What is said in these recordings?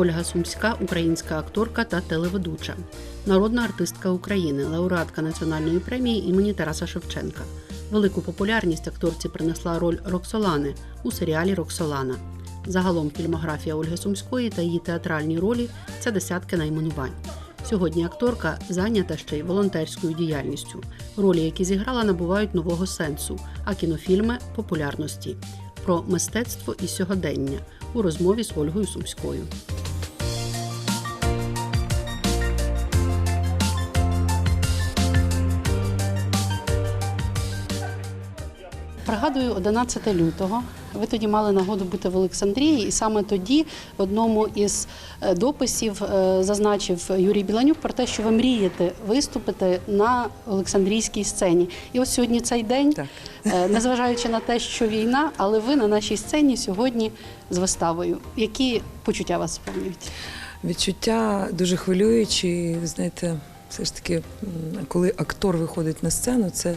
Ольга Сумська, українська акторка та телеведуча, народна артистка України, лауреатка національної премії імені Тараса Шевченка. Велику популярність акторці принесла роль Роксолани у серіалі Роксолана. Загалом фільмографія Ольги Сумської та її театральні ролі це десятки найменувань. Сьогодні акторка зайнята ще й волонтерською діяльністю. Ролі, які зіграла, набувають нового сенсу, а кінофільми популярності. Про мистецтво і сьогодення у розмові з Ольгою Сумською. Пригадую, 11 лютого. Ви тоді мали нагоду бути в Олександрії, і саме тоді в одному із е, дописів е, зазначив Юрій Біланюк про те, що ви мрієте виступити на Олександрійській сцені. І ось сьогодні цей день, Так. е, незважаючи на те, що війна, але ви на нашій сцені сьогодні з виставою. Які почуття вас сповнюють? Відчуття дуже хвилюючі. Ви знаєте, все ж таки, коли актор виходить на сцену, це,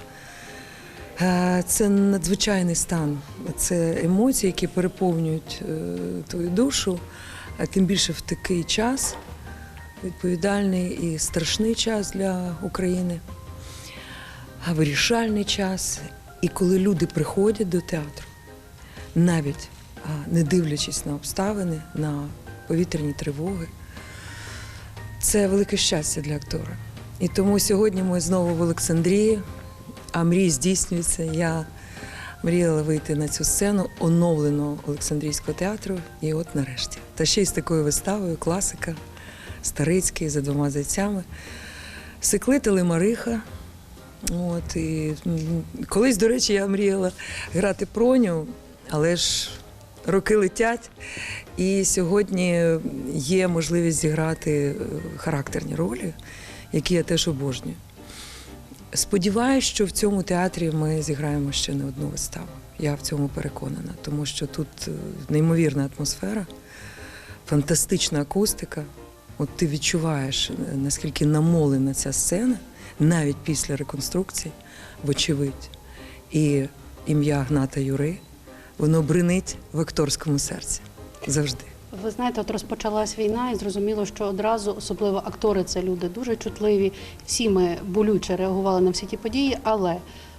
це надзвичайний стан. Це емоції, які переповнюють е, твою душу, тим більше в такий час, відповідальний і страшний час для України, вирішальний час. І коли люди приходять до театру, навіть не дивлячись на обставини, на повітряні тривоги. Це велике щастя для актора. І тому сьогодні ми знову в Олександрії, а мрії здійснюються. Я мріяла вийти на цю сцену оновленого Олександрійського театру. І от нарешті. Та ще й з такою виставою класика, Старицький за двома зайцями. Секлит Лимариха. От, і, колись, до речі, я мріяла грати проню, але ж роки летять. І сьогодні є можливість зіграти е, характерні ролі, які я теж обожнюю. Сподіваюсь, що в цьому театрі ми зіграємо ще не одну виставу. Я в цьому переконана, тому що тут е, неймовірна атмосфера, фантастична акустика. От ти відчуваєш, е, наскільки намолена ця сцена, навіть після реконструкції, вочевидь. І ім'я Гната Юри, воно бринить в акторському серці завжди. Ви знаєте, от розпочалась війна, і зрозуміло, що одразу, особливо актори, це люди дуже чутливі. Всі ми болюче реагували на всі ті події, але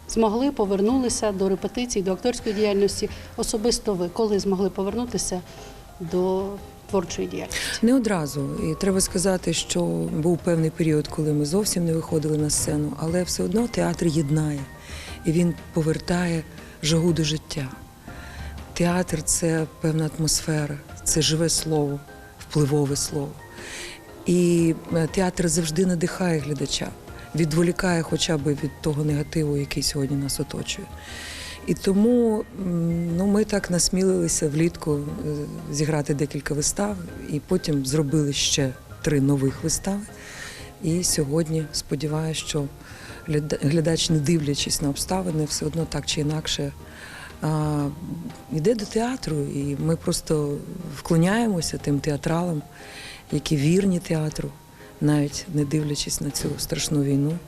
змогли повернулися до репетицій, до акторської діяльності. Особисто ви коли змогли повернутися до творчої діяльності? Не одразу. І треба сказати, що був певний період, коли ми зовсім не виходили на сцену, але все одно театр єднає і він повертає жагу до життя. Театр це певна атмосфера, це живе слово, впливове слово. І е, театр завжди надихає глядача, відволікає хоча б від того негативу, який сьогодні нас оточує. І тому ну, ми так насмілилися влітку е, зіграти декілька вистав, і потім зробили ще три нових вистави. І сьогодні сподіваюся, що глядач, не дивлячись на обставини, все одно так чи інакше йде до театру, і ми просто вклоняємося тим театралам, які вірні театру, навіть не дивлячись на цю страшну війну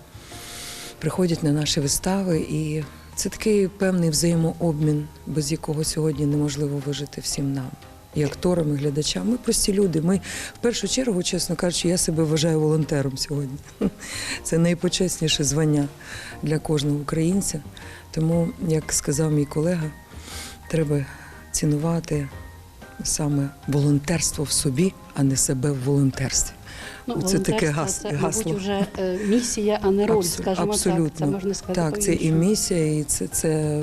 приходять на наші вистави, і це такий певний взаємообмін, без якого сьогодні неможливо вижити всім нам. І акторам, і глядачам. Ми прості люди. Ми в першу чергу, чесно кажучи, я себе вважаю волонтером сьогодні. Це найпочесніше звання для кожного українця. Тому, як сказав мій колега, треба цінувати саме волонтерство в собі, а не себе в волонтерстві. Ну, Це таке гас- це, гасло. мабуть, вже е, місія, а не роль, Абсо- скажімо абсолютно. так. Це можна сказати. Так, це і місія, і це, це е,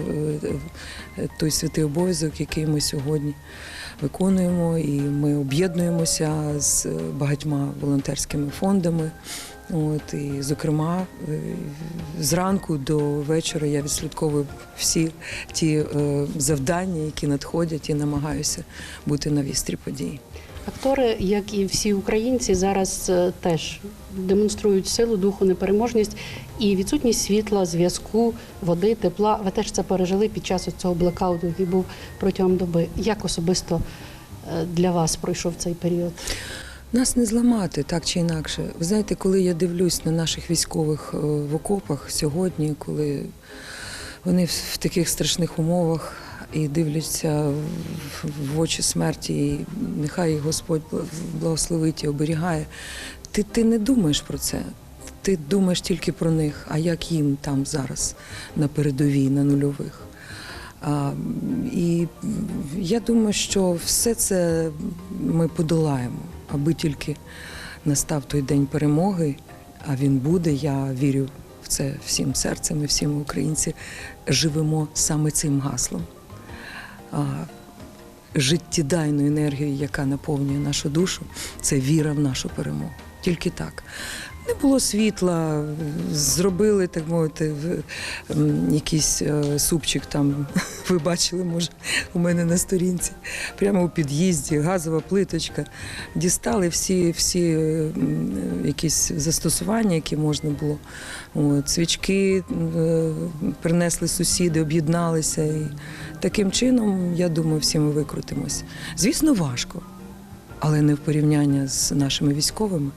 е, той святий обов'язок, який ми сьогодні виконуємо. І ми об'єднуємося з багатьма волонтерськими фондами. От, і, зокрема, е, зранку до вечора я відслідковую всі ті е, завдання, які надходять, і намагаюся бути на вістрі подій. Актори, як і всі українці, зараз е, теж демонструють силу, духу, непереможність і відсутність світла, зв'язку, води, тепла. Ви теж це пережили під час цього блекауту, який був протягом доби. Як особисто для вас пройшов цей період? Нас не зламати так чи інакше. Ви знаєте, коли я дивлюсь на наших військових е, в окопах сьогодні, коли вони в таких страшних умовах, і дивляться в очі смерті, і нехай їх Господь благословить і оберігає. Ти, ти не думаєш про це. Ти думаєш тільки про них, а як їм там зараз на передовій, на нульових. А, і я думаю, що все це ми подолаємо, аби тільки настав той день перемоги, а він буде. Я вірю в це всім серцем і всі ми українці живемо саме цим гаслом. Життєдайну енергію, яка наповнює нашу душу, це віра в нашу перемогу. Тільки так. Не було світла, зробили, так мовити, якийсь е, супчик там, ви бачили, може, у мене на сторінці, прямо у під'їзді, газова плиточка. Дістали всі, всі е, якісь застосування, які можна було. От, свічки е, принесли сусіди, об'єдналися. І таким чином, я думаю, всі ми викрутимося. Звісно, важко, але не в порівнянні з нашими військовими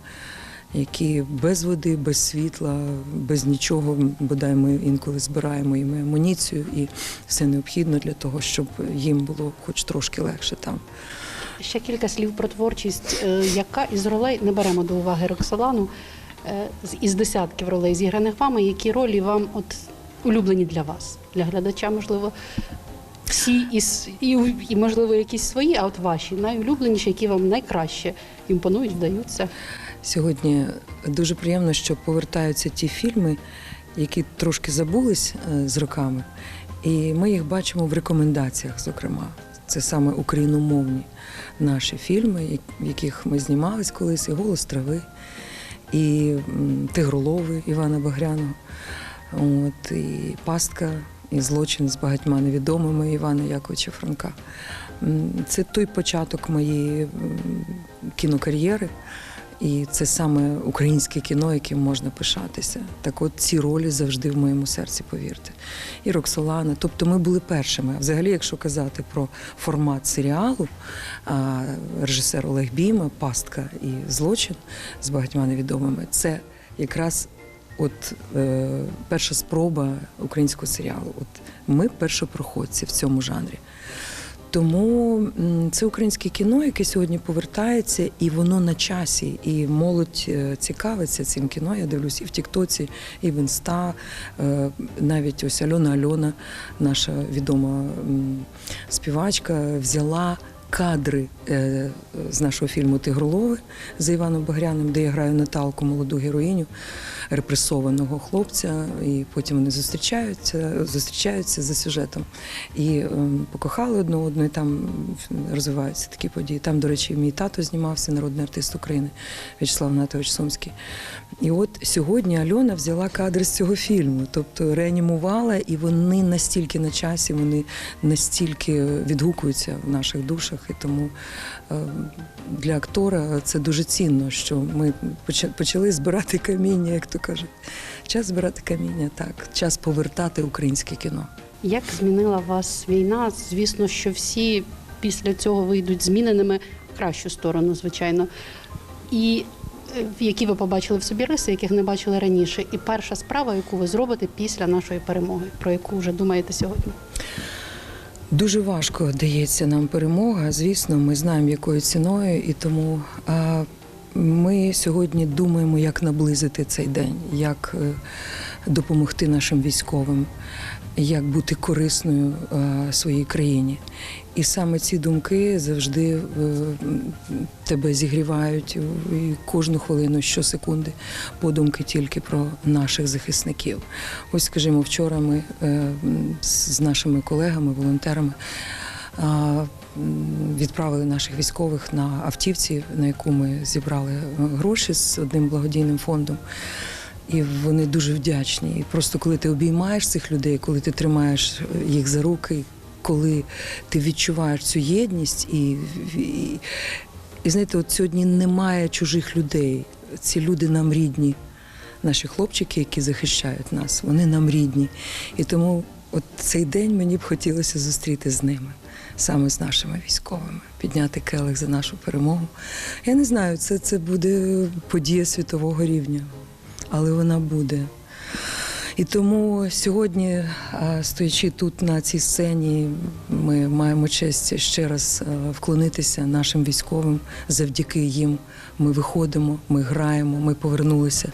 які без води, без світла, без нічого, бодай ми інколи збираємо їм амуніцію і все необхідно для того, щоб їм було хоч трошки легше там. Ще кілька слів про творчість. Е, Яка із ролей не беремо до уваги Роксолану е, із десятків ролей, зіграних вами, які ролі вам от улюблені для вас, для глядача, можливо, всі із і, і можливо якісь свої, а от ваші найулюбленіші, які вам найкраще імпонують, вдаються. Сьогодні дуже приємно, що повертаються ті фільми, які трошки забулись е, з роками, і ми їх бачимо в рекомендаціях, зокрема. Це саме україномовні наші фільми, в яких ми знімались колись, і голос трави, і Тигролови Івана Багряного, от, і Пастка, і злочин з багатьма невідомими Івана Яковича Франка. Це той початок моєї кінокар'єри. І це саме українське кіно, яким можна пишатися. Так от ці ролі завжди в моєму серці, повірте. І Роксолана. Тобто ми були першими. Взагалі, якщо казати про формат серіалу, режисер Олег Біма, Пастка і Злочин з багатьма невідомими, це якраз от е, перша спроба українського серіалу. От ми першопроходці в цьому жанрі. Тому це українське кіно, яке сьогодні повертається, і воно на часі. І молодь е, цікавиться цим кіно. Я дивлюсь і в Тіктоці, і в Інста. Е, Навіть ось Альона Альона, наша відома співачка, взяла. Кадри е, з нашого фільму Тигролови за Іваном Багряним, де я граю Наталку, молоду героїню репресованого хлопця, і потім вони зустрічаються, зустрічаються за сюжетом. І ем, покохали одне одного, і там розвиваються такі події. Там, до речі, мій тато знімався, народний артист України В'ячеслав Натович Сумський. І от сьогодні Альона взяла кадри з цього фільму, тобто реанімувала, і вони настільки на часі, вони настільки відгукуються в наших душах. І тому е, для актора це дуже цінно, що ми поча- почали збирати каміння, як то кажуть. Час збирати каміння, так, час повертати українське кіно. Як змінила вас війна? Звісно, що всі після цього вийдуть зміненими в кращу сторону, звичайно. І е, які ви побачили в собі риси, яких не бачили раніше. І перша справа, яку ви зробите після нашої перемоги, про яку вже думаєте сьогодні. Дуже важко дається нам перемога. Звісно, ми знаємо, якою ціною, і тому ми сьогодні думаємо, як наблизити цей день, як е, допомогти нашим військовим, як бути корисною е, своїй країні. І саме ці думки завжди е, тебе зігрівають і кожну хвилину, щосекунди, подумки тільки про наших захисників. Ось, скажімо, вчора ми е, з нашими колегами, волонтерами. Відправили наших військових на автівці, на яку ми зібрали гроші з одним благодійним фондом. І вони дуже вдячні. І просто коли ти обіймаєш цих людей, коли ти тримаєш їх за руки, коли ти відчуваєш цю єдність, і, і, і знаєте, от сьогодні немає чужих людей. Ці люди нам рідні. Наші хлопчики, які захищають нас, вони нам рідні. І тому от цей день мені б хотілося зустріти з ними, саме з нашими військовими, підняти келих за нашу перемогу. Я не знаю, це, це буде подія світового рівня, але вона буде. І тому сьогодні, стоячи тут на цій сцені, ми маємо честь ще раз вклонитися нашим військовим. Завдяки їм ми виходимо, ми граємо, ми повернулися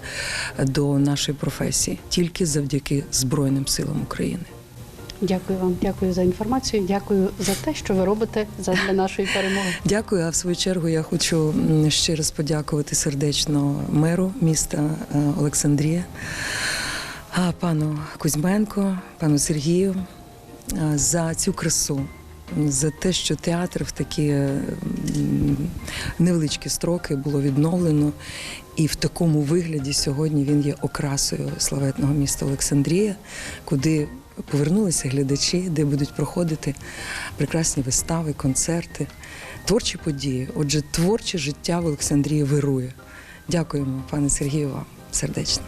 до нашої професії тільки завдяки Збройним силам України. Дякую вам, дякую за інформацію. Дякую за те, що ви робите для нашої перемоги. Дякую. А в свою чергу я хочу ще раз подякувати сердечно меру міста е, Олександрія, пану Кузьменко, пану Сергію е, за цю красу. За те, що театр в такі е, невеличкі строки було відновлено, і в такому вигляді сьогодні він є окрасою славетного міста Олександрія, куди повернулися глядачі, де будуть проходити прекрасні вистави, концерти, творчі події. Отже, творче життя в Олександрії вирує. Дякуємо, пане Сергію, вам сердечно.